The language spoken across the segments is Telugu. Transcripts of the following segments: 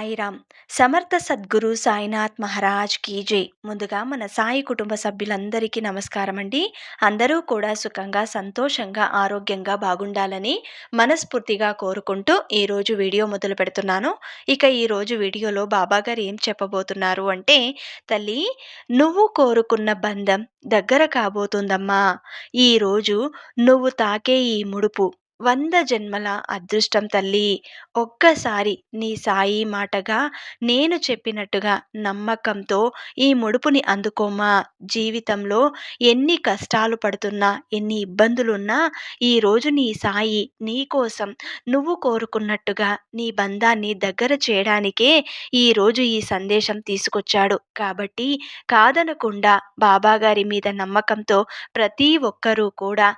సాయిరామ్. సమర్థ సద్గురు సాయినాథ్ మహారాజ్ కీ జై. ముందుగా మన సాయి కుటుంబ సభ్యులందరికీ నమస్కారం అండి అందరూ కూడా సుఖంగా సంతోషంగా ఆరోగ్యంగా బాగుండాలని మనస్ఫూర్తిగా కోరుకుంటూ ఈరోజు వీడియో మొదలు పెడుతున్నాను. ఇక ఈరోజు వీడియోలో బాబాగారు ఏం చెప్పబోతున్నారు అంటే తల్లి నువ్వు కోరుకున్న బంధం దగ్గర కాబోతుందమ్మా. ఈరోజు నువ్వు తాకే ఈ ముడుపు వంద జన్మల అదృష్టం తల్లి. ఒక్కసారి నీ సాయి మాటగా నేను చెప్పినట్టుగా నమ్మకంతో ఈ ముడుపుని అందుకోమా. జీవితంలో ఎన్ని కష్టాలు పడుతున్నా ఎన్ని ఇబ్బందులున్నా ఈరోజు నీ సాయి నీ కోసం నువ్వు కోరుకున్నట్టుగా నీ బంధాన్ని దగ్గర చేయడానికే ఈరోజు ఈ సందేశం తీసుకొచ్చాడు. కాబట్టి కాదనకుండా బాబాగారి మీద నమ్మకంతో ప్రతి ఒక్కరూ కూడా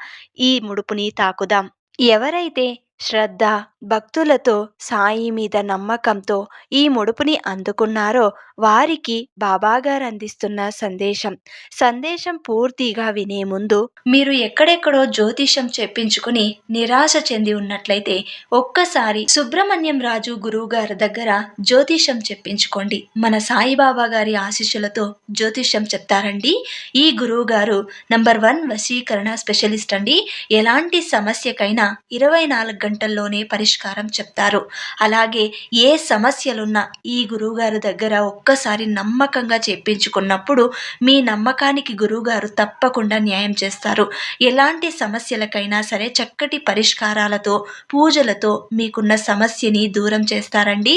ఈ ముడుపుని తాకుదాం. ఎవరైతే శ్రద్ధ భక్తులతో సాయి మీద నమ్మకంతో ఈ ముడుపుని అందుకున్నారో వారికి బాబాగారు అందిస్తున్న సందేశం. సందేశం పూర్తిగా వినే ముందు మీరు ఎక్కడెక్కడో జ్యోతిషం చెప్పించుకుని నిరాశ చెంది ఉన్నట్లయితే ఒక్కసారి సుబ్రహ్మణ్యం రాజు గురువు గారి దగ్గర జ్యోతిషం చెప్పించుకోండి. మన సాయిబాబా గారి ఆశీస్సులతో జ్యోతిషం చెప్తారండి. ఈ గురువు గారు నంబర్ వన్ వశీకరణ స్పెషలిస్ట్ అండి. ఎలాంటి సమస్యకైనా ఇరవై నాలుగు గంటల్లోనే పరిష్కారం చెప్తారు. అలాగే ఏ సమస్యలున్నా ఈ గురువుగారు దగ్గర ఒక్కసారి నమ్మకంగా చెప్పించుకున్నప్పుడు మీ నమ్మకానికి గురువుగారు తప్పకుండా న్యాయం చేస్తారు. ఎలాంటి సమస్యలకైనా సరే చక్కటి పరిష్కారాలతో పూజలతో మీకున్న సమస్యని దూరం చేస్తారండి.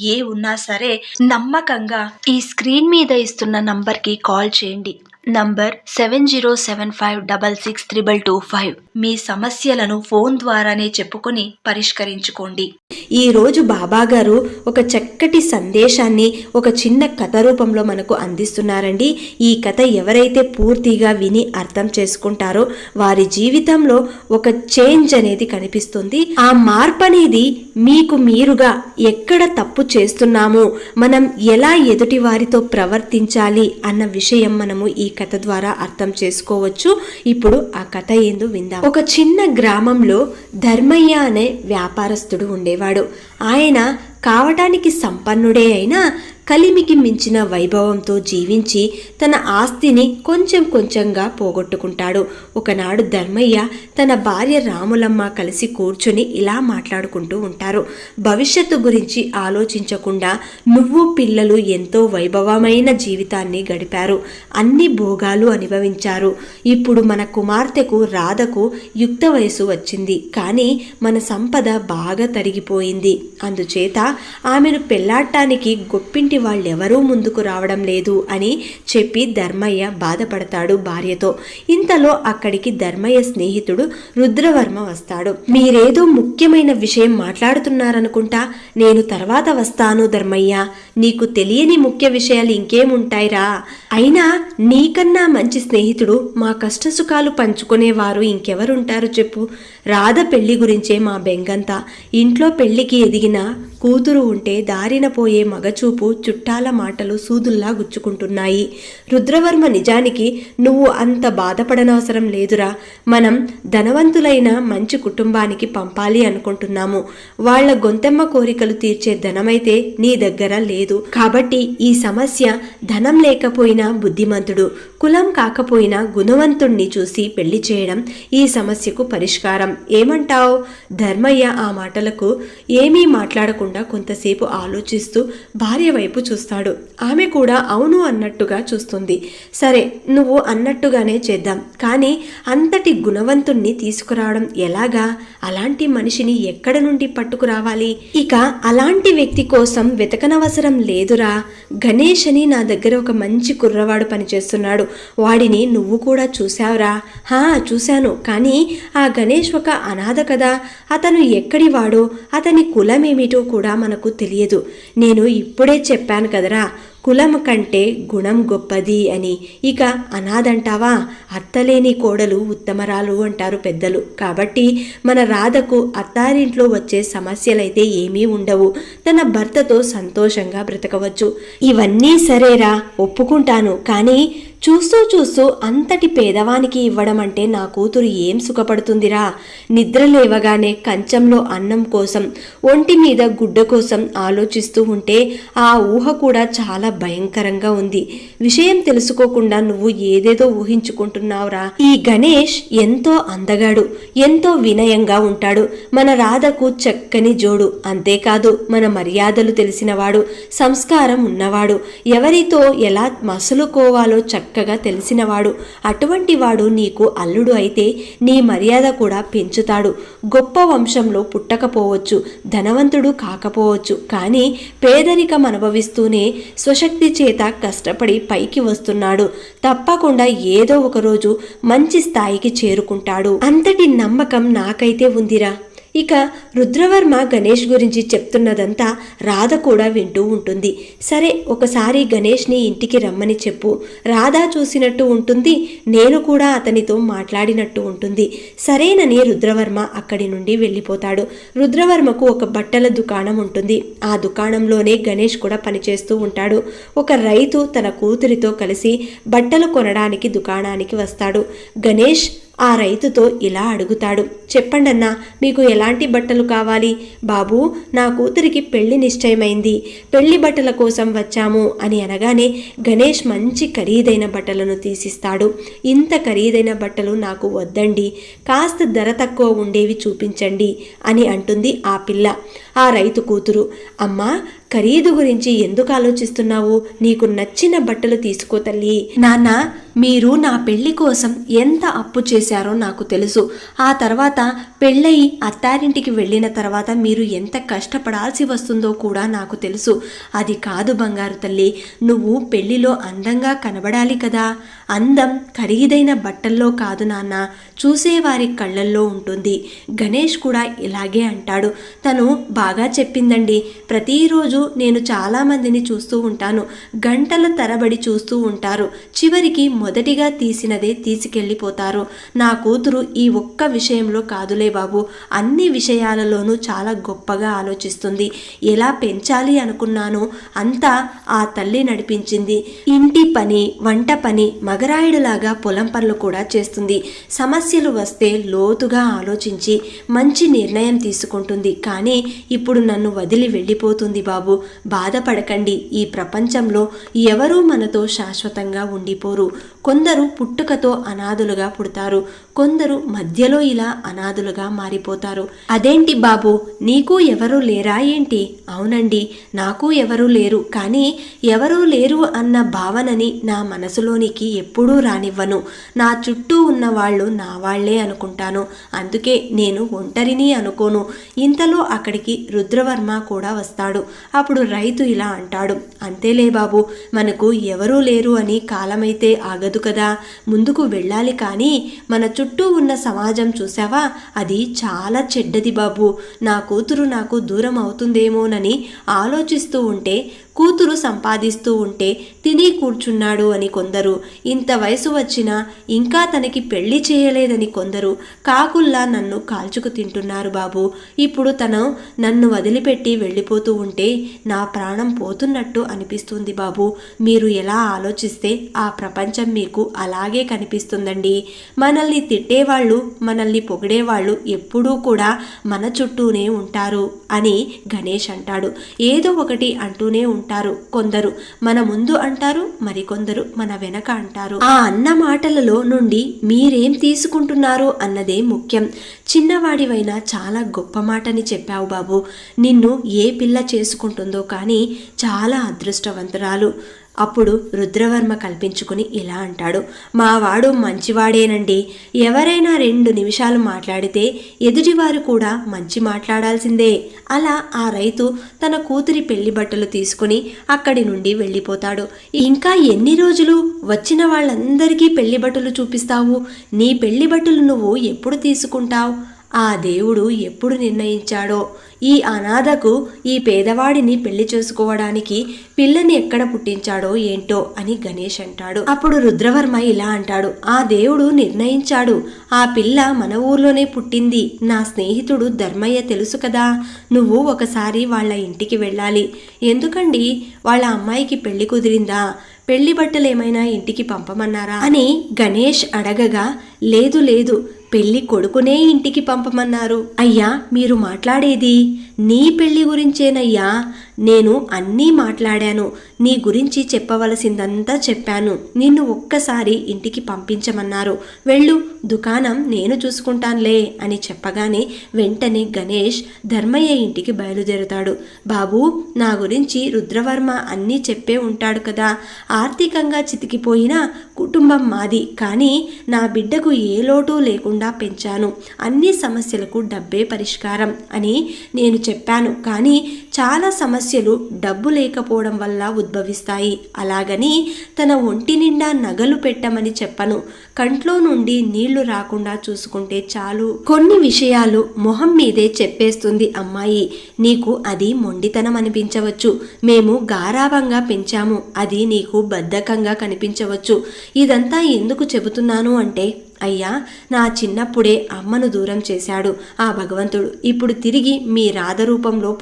ఏ ఉన్నా సరే నమ్మకంగా ఈ స్క్రీన్ మీద ఇస్తున్న నంబర్కి కాల్ చేయండి. Number seven zero seven five double six triple two five. మీ సమస్యలను ఫోన్ ద్వారానే చెప్పుకొని పరిష్కరించుకోండి. ఈరోజు బాబాగారు ఒక చక్కటి సందేశాన్ని ఒక చిన్న కథ రూపంలో మనకు అందిస్తున్నారండి. ఈ కథ ఎవరైతే పూర్తిగా విని అర్థం చేసుకుంటారో వారి జీవితంలో ఒక చేంజ్ అనేది కనిపిస్తుంది. ఆ మార్పు అనేది మీకు మీరుగా ఎక్కడ తప్పు చేస్తున్నామో మనం ఎలా ఎదుటి వారితో ప్రవర్తించాలి అన్న విషయం మనము ఈ కథ ద్వారా అర్థం చేసుకోవచ్చు. ఇప్పుడు ఆ కథ ఏందో విందాం. ఒక చిన్న గ్రామంలో ధర్మయ్య అనే వ్యాపారస్తుడు ఉండేవాడు. ఆయన కావటానికి సంపన్నుడే అయినా కలిమికి మించిన వైభవంతో జీవించి తన ఆస్తిని కొంచెం కొంచెంగా పోగొట్టుకుంటాడు. ఒకనాడు ధర్మయ్య తన భార్య రాములమ్మ కలిసి కూర్చుని ఇలా మాట్లాడుకుంటూ ఉంటారు. భవిష్యత్తు గురించి ఆలోచించకుండా నువ్వు పిల్లలు ఎంతో వైభవమైన జీవితాన్ని గడిపారు. అన్ని భోగాలు అనుభవించారు. ఇప్పుడు మన కుమార్తెకు రాధకు యుక్త వయసు వచ్చింది. కానీ మన సంపద బాగా తరిగిపోయింది. అందుచేత ఆమెను పెళ్ళాడటానికి గొప్పింటి వాళ్ళెవరూ ముందుకు రావడం లేదు అని చెప్పి ధర్మయ్య బాధపడతాడు భార్యతో. ఇంతలో అక్కడికి ధర్మయ్య స్నేహితుడు రుద్రవర్మ వస్తాడు. మీరేదో ముఖ్యమైన విషయం మాట్లాడుతున్నారనుకుంటా? నేను తర్వాత వస్తాను ధర్మయ్య. నీకు తెలియని ముఖ్య విషయాలు ఇంకేముంటాయిరా? అయినా నీకన్నా మంచి స్నేహితుడు మా కష్టసుఖాలు పంచుకునేవారు ఇంకెవరుంటారు చెప్పు. రాధ పెళ్ళి గురించే మా బెంగంతా. ఇంట్లో పెళ్ళికి ఎదిగిన కూతురు ఉంటే దారిన పోయే మగచూపు చుట్టాల మాటలు సూదుల్లా గుచ్చుకుంటున్నాయి. రుద్రవర్మ నిజానికి నువ్వు అంత బాధపడనవసరం లేదురా. మనం ధనవంతులైన మంచి కుటుంబానికి పంపాలి అనుకుంటున్నాము. వాళ్ళ గొంతెమ్మ కోరికలు తీర్చే ధనమైతే నీ దగ్గర లేదు. కాబట్టి ఈ సమస్య ధనం లేకపోయినా బుద్ధిమంతుడు కులం కాకపోయినా గుణవంతుణ్ణి చూసి పెళ్ళి చేయడం ఈ సమస్యకు పరిష్కారం. ఏమంటావు? ధర్మయ్య ఆ మాటలకు ఏమీ మాట్లాడకుండా కొంతసేపు ఆలోచిస్తూ భార్య వైపు చూస్తాడు. ఆమె కూడా అవును అన్నట్టుగా చూస్తుంది. సరే నువ్వు అన్నట్టుగానే చేద్దాం. కానీ అంతటి గుణవంతుణ్ణి తీసుకురావడం ఎలాగా? అలాంటి మనిషిని ఎక్కడ నుండి పట్టుకురావాలి? ఇక అలాంటి వ్యక్తి కోసం వెతకనవసరం లేదురా. గణేష్ అని నా దగ్గర ఒక మంచి కుర్రవాడు పనిచేస్తున్నాడు. వాడిని నువ్వు కూడా చూశావురా? హా చూశాను. కానీ ఆ గణేష్ ఒక అనాథ కదా. అతను ఎక్కడివాడో? అతని కులమేమిటో కూడా కూడా మనకు తెలియదు. నేను ఇప్పుడే చెప్పాను కదరా కులం కంటే గుణం గొప్పది అని. ఇక అనాథంటావా? అత్తలేని కోడలు ఉత్తమరాలు అంటారు పెద్దలు. కాబట్టి మన రాధకు అత్తారింట్లో వచ్చే సమస్యలైతే ఏమీ ఉండవు. తన భర్తతో సంతోషంగా బ్రతకవచ్చు. ఇవన్నీ సరేరా ఒప్పుకుంటాను. కానీ చూస్తూ చూస్తూ అంతటి పేదవానికి ఇవ్వడం అంటే నా కూతురు ఏం సుఖపడుతుందిరా? నిద్ర లేవగానే కంచంలో అన్నం కోసం ఒంటి మీద గుడ్డ కోసం ఆలోచిస్తూ ఉంటే ఆ ఊహ కూడా చాలా భయంకరంగా ఉంది. విషయం తెలుసుకోకుండా నువ్వు ఏదేదో ఊహించుకుంటున్నావురా. ఈ గణేష్ ఎంతో అందగాడు ఎంతో వినయంగా ఉంటాడు. మన రాధకు చక్కని జోడు. అంతేకాదు మన మర్యాదలు తెలిసినవాడు సంస్కారం ఉన్నవాడు. ఎవరితో ఎలా మసులుకోవాలో చక్కగా తెలిసినవాడు. అటువంటి వాడు నీకు అల్లుడు అయితే నీ మర్యాద కూడా పెంచుతాడు. గొప్ప వంశంలో పుట్టకపోవచ్చు ధనవంతుడు కాకపోవచ్చు. కానీ పేదరికం అనుభవిస్తూనే స్వశక్తి చేత కష్టపడి పైకి వస్తున్నాడు. తప్పకుండా ఏదో ఒకరోజు మంచి స్థాయికి చేరుకుంటాడు. అంతటి నమ్మకం నాకైతే ఉందిరా. ఇక రుద్రవర్మ గణేష్ గురించి చెప్తున్నదంతా రాధ కూడా వింటూ ఉంటుంది. సరే ఒకసారి గణేష్ని ఇంటికి రమ్మని చెప్పు. రాధ చూసినట్టు ఉంటుంది నేను కూడా అతనితో మాట్లాడినట్టు ఉంటుంది. సరేనని రుద్రవర్మ అక్కడి నుండి వెళ్ళిపోతాడు. రుద్రవర్మకు ఒక బట్టల దుకాణం ఉంటుంది. ఆ దుకాణంలోనే గణేష్ కూడా పనిచేస్తూ ఉంటాడు. ఒక రైతు తన కూతురితో కలిసి బట్టలు కొనడానికి దుకాణానికి వస్తాడు. గణేష్ ఆ రైతుతో ఇలా అడుగుతాడు. చెప్పండన్నా మీకు ఎలాంటి బట్టలు కావాలి? బాబు నా కూతురికి పెళ్ళి నిశ్చయమైంది. పెళ్ళి బట్టల కోసం వచ్చాము అని అనగానే గణేష్ మంచి ఖరీదైన బట్టలను తీసిస్తాడు. ఇంత ఖరీదైన బట్టలు నాకు వద్దండి. కాస్త ధర తక్కువ ఉండేవి చూపించండి అని అంటుంది ఆ పిల్ల. ఆ రైతు కూతురు అమ్మా ఖరీదు గురించి ఎందుకు ఆలోచిస్తున్నావు? నీకు నచ్చిన బట్టలు తీసుకో తల్లి. నాన్న మీరు నా పెళ్ళి కోసం ఎంత అప్పు చేశారో నాకు తెలుసు. ఆ తర్వాత పెళ్ళయి అత్తారింటికి వెళ్ళిన తర్వాత మీరు ఎంత కష్టపడాల్సి వస్తుందో కూడా నాకు తెలుసు. అది కాదు బంగారు తల్లి నువ్వు పెళ్ళిలో అందంగా కనబడాలి కదా. అందం ఖరీదైన బట్టల్లో కాదు నాన్న చూసేవారి కళ్ళల్లో ఉంటుంది. గణేష్ కూడా ఇలాగే అంటాడు. తను బాగా చెప్పిందండి. ప్రతిరోజు నేను చాలామందిని చూస్తూ ఉంటాను. గంటల తరబడి చూస్తూ ఉంటారు. చివరికి మొదటిగా తీసినదే తీసుకెళ్ళిపోతారు. నా కూతురు ఈ ఒక్క విషయంలో కాదులే బాబు. అన్ని విషయాలలోనూ చాలా గొప్పగా ఆలోచిస్తుంది. ఎలా పెంచాలి అనుకున్నానో. అంతా ఆ తల్లి నడిపించింది. ఇంటి పని వంట పని మగరాయుడులాగా పొలం పనులు కూడా చేస్తుంది. సమస్యలు వస్తే లోతుగా ఆలోచించి మంచి నిర్ణయం తీసుకుంటుంది. కానీ ఇప్పుడు నన్ను వదిలి వెళ్ళిపోతుంది బాబు. బాధపడకండి. ఈ ప్రపంచంలో ఎవరూ మనతో శాశ్వతంగా ఉండిపోరు. కొందరు పుట్టుకతో అనాథులుగా పుడతారు. కొందరు మధ్యలో ఇలా అనాథులుగా మారిపోతారు. అదేంటి బాబు నీకు ఎవరూ లేరా ఏంటి? అవునండి నాకు ఎవరూ లేరు. కానీ ఎవరూ లేరు అన్న భావనని నా మనసులోనికి ఎప్పుడూ రానివ్వను. నా చుట్టూ ఉన్న వాళ్ళు నా వాళ్ళే అనుకుంటాను. అందుకే నేను ఒంటరిని అనుకోను. ఇంతలో అక్కడికి రుద్రవర్మ కూడా వస్తాడు. అప్పుడు రైతు ఇలా అంటాడు. అంతేలే బాబు మనకు ఎవరూ లేరు అని కాలమైతే ఆగదు కదా. ముందుకు వెళ్ళాలి కానీ మన చుట్టూ చుట్టూ ఉన్న సమాజం చూసావా అది చాలా చెడ్డది బాబు. నా కూతురు నాకు దూరం అవుతుందేమోనని ఆలోచిస్తూ ఉంటే కూతురు సంపాదిస్తూ ఉంటే తిని కూర్చున్నాడు అని కొందరు. ఇంత వయసు వచ్చినా ఇంకా తనకి పెళ్ళి చేయలేదని కొందరు. కాకుల్లా నన్ను కాల్చుకు తింటున్నారు బాబు. ఇప్పుడు తను నన్ను వదిలిపెట్టి వెళ్ళిపోతూ ఉంటే నా ప్రాణం పోతున్నట్టు అనిపిస్తుంది బాబు. మీరు ఎలా ఆలోచిస్తే ఆ ప్రపంచం మీకు అలాగే కనిపిస్తుందండి. మనల్ని తిట్టేవాళ్ళు మనల్ని పొగిడేవాళ్ళు ఎప్పుడూ కూడా మన చుట్టూనే ఉంటారు అని గణేష్ అంటాడు. ఏదో ఒకటి అంటూనే ఉంటారు కొందరు. మన ముందు అంటారు మరికొందరు మన వెనక అంటారు. ఆ అన్న మాటలలో నుండి మీరేం తీసుకుంటున్నారు అన్నదే ముఖ్యం. చిన్నవాడివైనా చాలా గొప్ప మాటని చెప్పావు బాబు. నిన్ను ఏ పిల్ల చేసుకుంటుందో కానీ చాలా అదృష్టవంతురాలు. అప్పుడు రుద్రవర్మ కల్పించుకుని ఇలా అంటాడు మావాడు మంచివాడేనండి. ఎవరైనా రెండు నిమిషాలు మాట్లాడితే ఎదుటివారు కూడా మంచి మాట్లాడాల్సిందే. అలా ఆ రైతు తన కూతురి పెళ్ళి బట్టలు తీసుకుని అక్కడి నుండి వెళ్ళిపోతాడు. ఇంకా ఎన్ని రోజులు? వచ్చిన వాళ్ళందరికీ పెళ్ళి బట్టలు చూపిస్తావు. నీ పెళ్ళి బట్టలు నువ్వు ఎప్పుడు తీసుకుంటావు? ఆ దేవుడు ఎప్పుడు నిర్ణయించాడో? ఈ అనాథకు ఈ పేదవాడిని పెళ్ళి చేసుకోవడానికి పిల్లని ఎక్కడ పుట్టించాడో ఏంటో అని గణేష్ అంటాడు. అప్పుడు రుద్రవర్మ ఇలా అంటాడు ఆ దేవుడు నిర్ణయించాడు. ఆ పిల్ల మన ఊర్లోనే పుట్టింది. నా స్నేహితుడు ధర్మయ్య తెలుసు కదా. నువ్వు ఒకసారి వాళ్ళ ఇంటికి వెళ్ళాలి. ఎందుకండి? వాళ్ళ అమ్మాయికి పెళ్ళి కుదిరిందా? పెళ్ళి బట్టలు ఏమైనా ఇంటికి పంపమన్నారా? అని గణేష్ అడగగా లేదు లేదు. పెళ్ళి కొడుకునే ఇంటికి పంపమన్నారు. అయ్యా మీరు మాట్లాడేది? నీ పెళ్ళి గురించేనయ్యా. నేను అన్నీ మాట్లాడాను. నీ గురించి చెప్పవలసిందంతా చెప్పాను. నిన్ను ఒక్కసారి ఇంటికి పంపించమన్నారు. వెళ్ళు దుకాణం నేను చూసుకుంటానులే అని చెప్పగానే వెంటనే గణేష్ ధర్మయ్య ఇంటికి బయలుదేరుతాడు. బాబు నా గురించి రుద్రవర్మ అన్నీ చెప్పే ఉంటాడు కదా. ఆర్థికంగా చితికిపోయిన కుటుంబం మాది. కానీ నా బిడ్డకు ఏ లోటు లేకుండా పెంచాను. అన్ని సమస్యలకు డబ్బే పరిష్కారం అని నేను చెప్పాను. కానీ చాలా సమస్యలు డబ్బు లేకపోవడం వల్ల ఉద్భవిస్తాయి. అలాగని తన ఒంటి నిండా నగలు పెట్టమని చెప్పను. కంట్లో నుండి నీళ్ళు రాకుండా చూసుకుంటే చాలు. కొన్ని విషయాలు మొహం మీదే చెప్పేస్తుంది అమ్మాయి. నీకు అది మొండితనం అనిపించవచ్చు. మేము గారాభంగా పెంచాము. అది నీకు బద్ధకంగా కనిపించవచ్చు. ఇదంతా ఎందుకు చెబుతున్నాను అంటే అయ్యా నా చిన్నప్పుడే అమ్మను దూరం చేశాడు ఆ భగవంతుడు. ఇప్పుడు తిరిగి మీ రాధ రూపంలో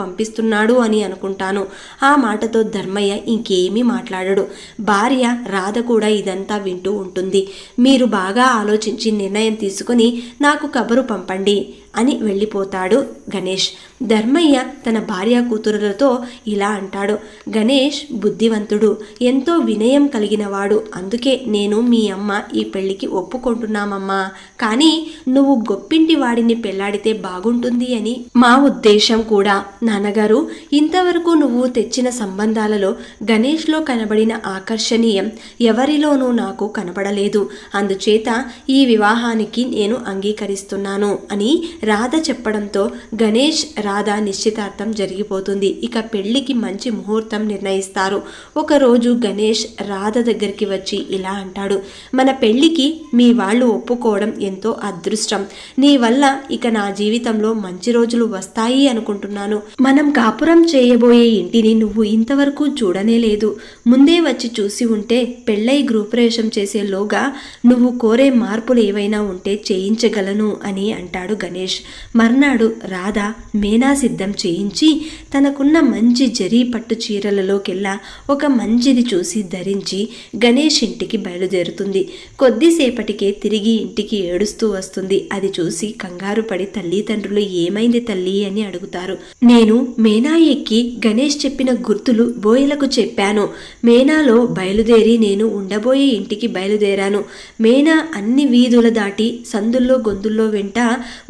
పంపిస్తున్నాడు అని అనుకుంటాను. ఆ మాటతో ధర్మయ్య ఇంకేమీ మాట్లాడడు. భార్య రాధ కూడా ఇదంతా వింటూ ఉంటుంది. మీరు బాగా ఆలోచించి నిర్ణయం తీసుకుని నాకు కబరు పంపండి. అని వెళ్ళిపోతాడు గణేష్. ధర్మయ్య తన భార్య కూతురులతో ఇలా అంటాడు. గణేష్ బుద్ధివంతుడు ఎంతో వినయం కలిగినవాడు. అందుకే నేను మీ అమ్మ ఈ పెళ్ళికి ఒప్పుకుంటున్నామమ్మా. కానీ నువ్వు గొప్పింటి వాడిని పెళ్ళాడితే బాగుంటుంది అని మా ఉద్దేశం కూడా. నాన్నగారు ఇంతవరకు నువ్వు తెచ్చిన సంబంధాలలో గణేష్లో కనబడిన ఆకర్షణీయం ఎవరిలోనూ నాకు కనబడలేదు. అందుచేత ఈ వివాహానికి నేను అంగీకరిస్తున్నాను అని రాధ చెప్పడంతో గణేష్ రాధ నిశ్చితార్థం జరిగిపోతుంది. ఇక పెళ్ళికి మంచి ముహూర్తం నిర్ణయిస్తారు. ఒకరోజు గణేష్ రాధ దగ్గరికి వచ్చి ఇలా అంటాడు. మన పెళ్ళికి మీ వాళ్ళు ఒప్పుకోవడం ఎంతో అదృష్టం. నీ వల్ల ఇక నా జీవితంలో మంచి రోజులు వస్తాయి అనుకుంటున్నాను. మనం కాపురం చేయబోయే ఇంటిని నువ్వు ఇంతవరకు చూడనే లేదు. ముందే వచ్చి చూసి ఉంటే పెళ్ళై గృహప్రవేశం చేసేలోగా నువ్వు కోరే మార్పులు ఏవైనా ఉంటే చేయించగలను అని అంటాడు గణేష్. మర్నాడు రాధ మేనా సిద్ధం చేయించి తనకున్న మంచి జరీ పట్టు చీరలలోకెల్లా ఒక మంచిది చూసి ధరించి గణేష్ ఇంటికి బయలుదేరుతుంది. కొద్దిసేపటికే తిరిగి ఇంటికి ఏడుస్తూ వస్తుంది. అది చూసి కంగారు పడి తల్లిదండ్రులు ఏమైంది తల్లి అని అడుగుతారు. నేను మేనా ఎక్కి గణేష్ చెప్పిన గుర్తులు బోయలకు చెప్పాను. మేనాలో బయలుదేరి నేను ఉండబోయే ఇంటికి బయలుదేరాను. మేనా అన్ని వీధుల దాటి సందుల్లో గొంతుల్లో వెంట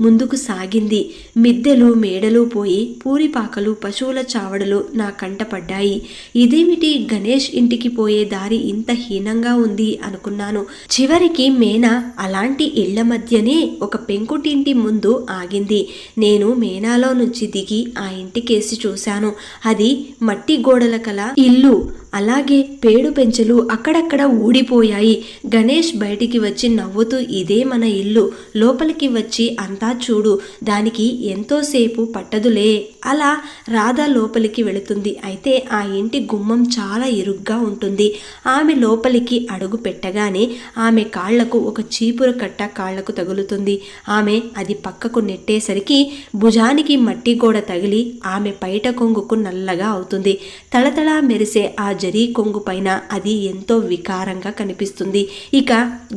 ముందు ముందుకు సాగింది. మిద్దెలు మేడలు పోయి పూరిపాకలు పశువుల చావడలు నా కంటపడ్డాయి. ఇదేమిటి గణేష్ ఇంటికి పోయే దారి ఇంత హీనంగా ఉంది అనుకున్నాను. చివరికి మేనా అలాంటి ఇళ్ళ మధ్యనే ఒక పెంకుటింటి ముందు ఆగింది. నేను మేనాలో నుంచి దిగి ఆ ఇంటికేసి చూశాను. అది మట్టి గోడల కల ఇల్లు. అలాగే పేడు పెంచెలు అక్కడక్కడ ఊడిపోయాయి. గణేష్ బయటికి వచ్చి నవ్వుతూ ఇదే మన ఇల్లు. లోపలికి వచ్చి అంతా చూ చూడు దానికి ఎంతోసేపు పట్టదులే అలా రాధ లోపలికి వెళుతుంది. అయితే ఆ ఇంటి గుమ్మం చాలా ఇరుగ్గా ఉంటుంది. ఆమె లోపలికి అడుగు పెట్టగానే ఆమె కాళ్ళకు ఒక చీపురు కట్ట కాళ్ళకు తగులుతుంది. ఆమె అది పక్కకు నెట్టేసరికి భుజానికి మట్టి గోడ తగిలి ఆమె పైట కొంగుకు నల్లగా అవుతుంది. తళతళ మెరిసే ఆ జరీ కొంగు పైన అది ఎంతో వికారంగా కనిపిస్తుంది. ఇక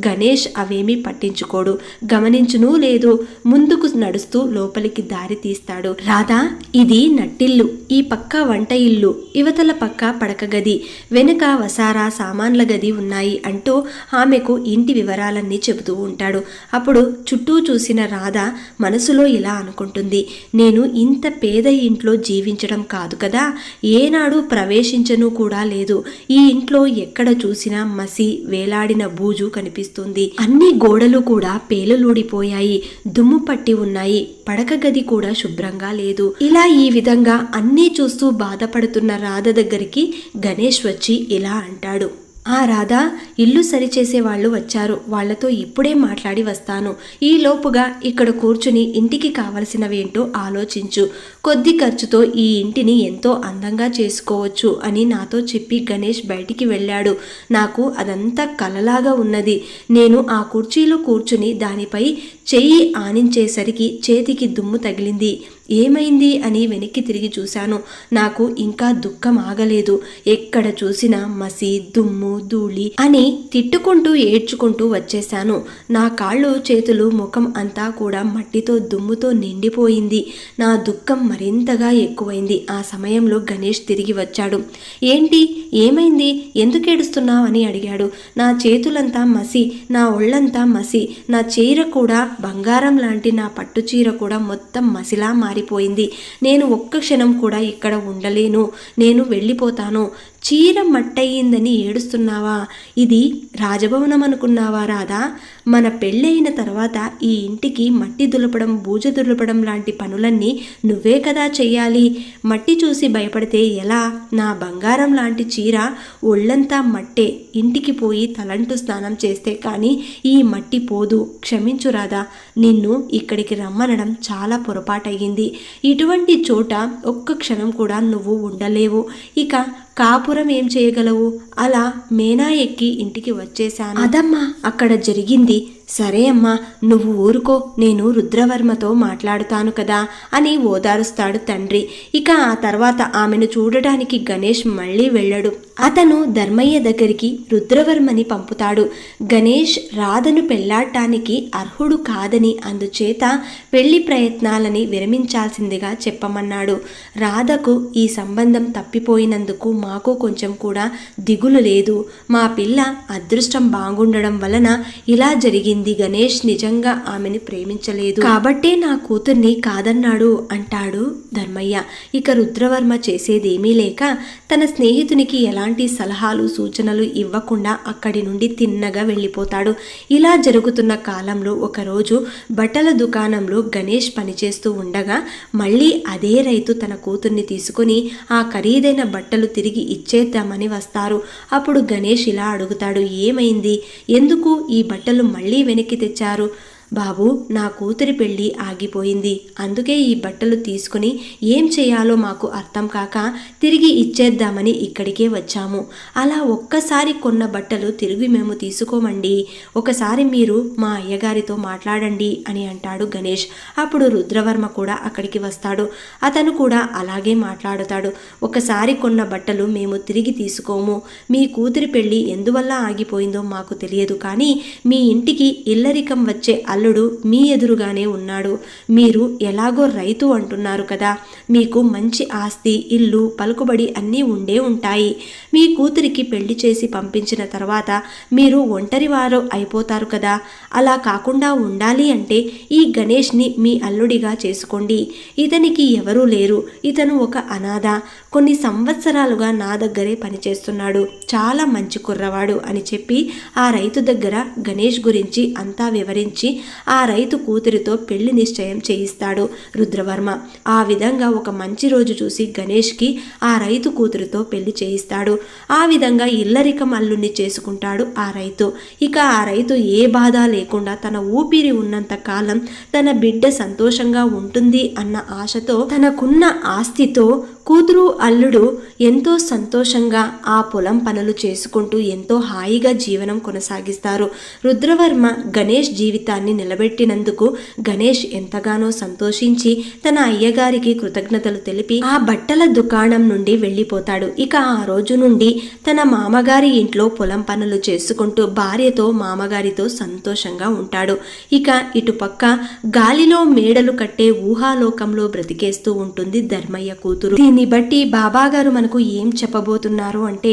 గణేష్ అవేమీ పట్టించుకోడు. గమనించునూ లేదు. ముందుకు నడుస్తూ లోపలికి దారి తీస్తాడు. రాధా ఇది నట్టిల్లు ఈ పక్క వంట ఇల్లు ఇవతల పక్క పడక గది వెనుక వసారా సామాన్ల గది ఉన్నాయి అంటూ ఆమెకు ఇంటి వివరాలన్నీ చెబుతూ ఉంటాడు. అప్పుడు చుట్టూ చూసిన రాధ మనసులో ఇలా అనుకుంటుంది నేను ఇంత పేద ఇంట్లో జీవించడం కాదు కదా ఏనాడు ప్రవేశించను కూడా లేదు ఈ ఇంట్లో ఎక్కడ చూసినా మసి వేలాడిన బూజు కనిపిస్తుంది. అన్ని గోడలు కూడా పేలులూడిపోయాయి దుమ్ము పట్టి ఉన్నాయి. పడక గది కూడా శుభ్రంగా లేదు. ఇలా ఈ విధంగా అన్నీ చూస్తూ బాధపడుతున్న రాధ దగ్గరికి గణేష్ వచ్చి ఇలా అంటాడు. ఆ రాధా ఇల్లు సరిచేసే వాళ్ళు వచ్చారు. వాళ్ళతో ఇప్పుడే మాట్లాడి వస్తాను. ఈ లోపుగా ఇక్కడ కూర్చుని ఇంటికి కావలసినవేంటో ఆలోచించు. కొద్ది ఖర్చుతో ఈ ఇంటిని ఎంతో అందంగా చేసుకోవచ్చు అని నాతో చెప్పి గణేష్ బయటికి వెళ్ళాడు. నాకు అదంతా కలలాగా ఉన్నది. నేను ఆ కుర్చీలో కూర్చుని దానిపై చెయ్యి ఆనించేసరికి చేతికి దుమ్ము తగిలింది. ఏమైంది అని వెనక్కి తిరిగి చూశాను. నాకు ఇంకా దుఃఖం ఆగలేదు. ఎక్కడ చూసినా మసి దుమ్ము ధూళి అని తిట్టుకుంటూ ఏడ్చుకుంటూ వచ్చేశాను. నా కాళ్ళు చేతులు ముఖం అంతా కూడా మట్టితో దుమ్ముతో నిండిపోయింది. నా దుఃఖం మరింతగా ఎక్కువైంది. ఆ సమయంలో గణేష్ తిరిగి వచ్చాడు. ఏంటి? ఏమైంది? ఎందుకు ఏడుస్తున్నావు? అని అడిగాడు. నా చేతులంతా మసి నా ఒళ్ళంతా మసి నా చీర కూడా బంగారం లాంటి నా పట్టు చీర కూడా మొత్తం మసిలా మారి మారిపోయింది. నేను ఒక్క క్షణం కూడా ఇక్కడ ఉండలేను. నేను వెళ్ళిపోతాను. చీర మట్టయిందని ఏడుస్తున్నావా? ఇది రాజభవనం అనుకున్నావా రాదా మన పెళ్ళైన తర్వాత ఈ ఇంటికి మట్టి దులపడం బూజ దులపడం లాంటి పనులన్నీ నువ్వే కదా చెయ్యాలి. మట్టి చూసి భయపడితే ఎలా? నా బంగారం లాంటి చీర ఒళ్ళంతా మట్టే. ఇంటికి పోయి తలంటు స్నానం చేస్తే కానీ ఈ మట్టి పోదు. క్షమించు రాదా నిన్ను ఇక్కడికి రమ్మనడం చాలా పొరపాటయ్యింది. ఇటువంటి చోట ఒక్క క్షణం కూడా నువ్వు ఉండలేవు. ఇక కాపురం ఏం చేయగలవు? అలా మేనా ఎక్కి ఇంటికి వచ్చేశాను. అదమ్మా. అక్కడ జరిగింది సరే అమ్మా నువ్వు ఊరుకో నేను రుద్రవర్మతో మాట్లాడుతాను కదా అని ఓదారుస్తాడు తండ్రి. ఇక ఆ తర్వాత ఆమెను చూడడానికి గణేష్ మళ్ళీ వెళ్ళడు. అతను ధర్మయ్య దగ్గరికి రుద్రవర్మని పంపుతాడు. గణేష్ రాధను పెళ్ళాడటానికి అర్హుడు కాదని అందుచేత పెళ్ళి ప్రయత్నాలని విరమించాల్సిందిగా చెప్పమన్నాడు. రాధకు ఈ సంబంధం తప్పిపోయినందుకు మాకు కొంచెం కూడా దిగులు లేదు. మా పిల్ల అదృష్టం బాగుండడం వలన ఇలా జరిగింది గణేష్ నిజంగా ఆమెను ప్రేమించలేదు. కాబట్టే నా కూతుర్ని కాదన్నాడు అంటాడు ధర్మయ్య. ఇక రుద్రవర్మ చేసేదేమీ లేక తన స్నేహితునికి ఎలాంటి సలహాలు సూచనలు ఇవ్వకుండా అక్కడి నుండి తిన్నగా వెళ్ళిపోతాడు. ఇలా జరుగుతున్న కాలంలో ఒకరోజు బట్టల దుకాణంలో గణేష్ పనిచేస్తూ ఉండగా మళ్ళీ అదే రైతు తన కూతుర్ని తీసుకుని ఆ ఖరీదైన బట్టలు తిరిగి ఇచ్చేద్దామని వస్తారు. అప్పుడు గణేష్ ఇలా అడుగుతాడు ఏమైంది? ఎందుకు ఈ బట్టలు మళ్ళీ వెనక్కి తెచ్చారు? బాబు నా కూతురి పెళ్ళి ఆగిపోయింది. అందుకే ఈ బట్టలు తీసుకుని ఏం చేయాలో మాకు అర్థం కాక తిరిగి ఇచ్చేద్దామని ఇక్కడికే వచ్చాము. అలా ఒక్కసారి కొన్న బట్టలు తిరిగి మేము తీసుకోమండి. ఒకసారి మీరు మా అయ్యగారితో మాట్లాడండి అని అంటాడు గణేష్. అప్పుడు రుద్రవర్మ కూడా అక్కడికి వస్తాడు. అతను కూడా అలాగే మాట్లాడుతాడు. ఒకసారి కొన్న బట్టలు మేము తిరిగి తీసుకోము. మీ కూతురి పెళ్ళి ఎందువల్ల ఆగిపోయిందో మాకు తెలియదు కానీ మీ ఇంటికి ఇల్లరికం వచ్చే అల్లుడు మీ ఎదురుగానే ఉన్నాడు. మీరు ఎలాగో రైతు అంటున్నారు కదా. మీకు మంచి ఆస్తి ఇల్లు పలుకుబడి అన్నీ ఉండే ఉంటాయి. మీ కూతురికి పెళ్ళి చేసి పంపించిన తర్వాత మీరు ఒంటరివారు అయిపోతారు కదా. అలా కాకుండా ఉండాలి అంటే ఈ గణేష్ని మీ అల్లుడిగా చేసుకోండి. ఇతనికి ఎవరూ లేరు. ఇతను ఒక అనాథ. కొన్ని సంవత్సరాలుగా నా దగ్గరే పనిచేస్తున్నాడు. చాలా మంచి కుర్రవాడు అని చెప్పి ఆ రైతు దగ్గర గణేష్ గురించి అంతా వివరించి ఆ రైతు కూతురితో పెళ్ళి నిశ్చయం చేయిస్తాడు రుద్రవర్మ. ఆ విధంగా ఒక మంచి రోజు చూసి గణేష్కి ఆ రైతు కూతురితో పెళ్ళి చేయిస్తాడు. ఆ విధంగా ఇల్లరికం అల్లుణ్ణి చేసుకుంటాడు ఆ రైతు. ఇక ఆ రైతు ఏ బాధ లేకుండా తన ఊపిరి ఉన్నంత కాలం తన బిడ్డ సంతోషంగా ఉంటుంది అన్న ఆశతో తనకున్న ఆస్తితో కూతురు అల్లుడు ఎంతో సంతోషంగా ఆ పొలం పనులు చేసుకుంటూ ఎంతో హాయిగా జీవనం కొనసాగిస్తారు. రుద్రవర్మ గణేష్ జీవితాన్ని నిలబెట్టినందుకు గణేష్ ఎంతగానో సంతోషించి తన అయ్యగారికి కృతజ్ఞతలు తెలిపి ఆ బట్టల దుకాణం నుండి వెళ్ళిపోతాడు. ఇక ఆ రోజు నుండి తన మామగారి ఇంట్లో పొలం పనులు చేసుకుంటూ భార్యతో మామగారితో సంతోషంగా ఉంటాడు. ఇక ఇటుపక్క గాలిలో మేడలు కట్టే ఊహాలోకంలో బ్రతికేస్తూ ఉంటుంది ధర్మయ్య కూతురు. దీన్ని బట్టి బాబాగారు మనకు ఏం చెప్పబోతున్నారు అంటే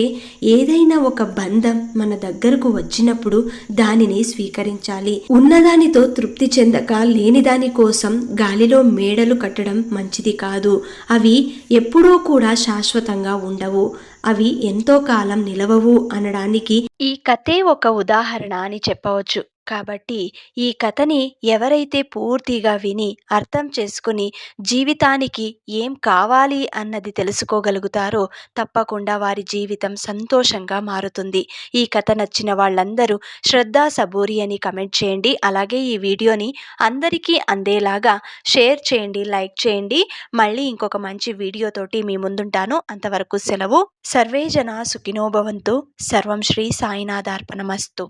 ఏదైనా ఒక బంధం మన దగ్గరకు వచ్చినప్పుడు దానిని స్వీకరించాలి. ఉన్నదానితో తృప్తి చెందక లేని దాని కోసం గాలిలో మేడలు కట్టడం మంచిది కాదు. అవి ఎప్పుడూ కూడా శాశ్వతంగా ఉండవు. అవి ఎంతో కాలం నిలవవు అనడానికి ఈ కథే ఒక ఉదాహరణ అని చెప్పవచ్చు. కాబట్టి ఈ కథని ఎవరైతే పూర్తిగా విని అర్థం చేసుకుని జీవితానికి ఏం కావాలి అన్నది తెలుసుకోగలుగుతారో తప్పకుండా వారి జీవితం సంతోషంగా మారుతుంది. ఈ కథ నచ్చిన వాళ్ళందరూ శ్రద్ధా సబూరి అని కమెంట్ చేయండి. అలాగే ఈ వీడియోని అందరికీ అందేలాగా షేర్ చేయండి లైక్ చేయండి. మళ్ళీ ఇంకొక మంచి వీడియోతోటి మీ ముందుంటాను. అంతవరకు సెలవు. సర్వే జన సుఖినోభవంతు సర్వం శ్రీ సాయినాథార్పణమస్తు.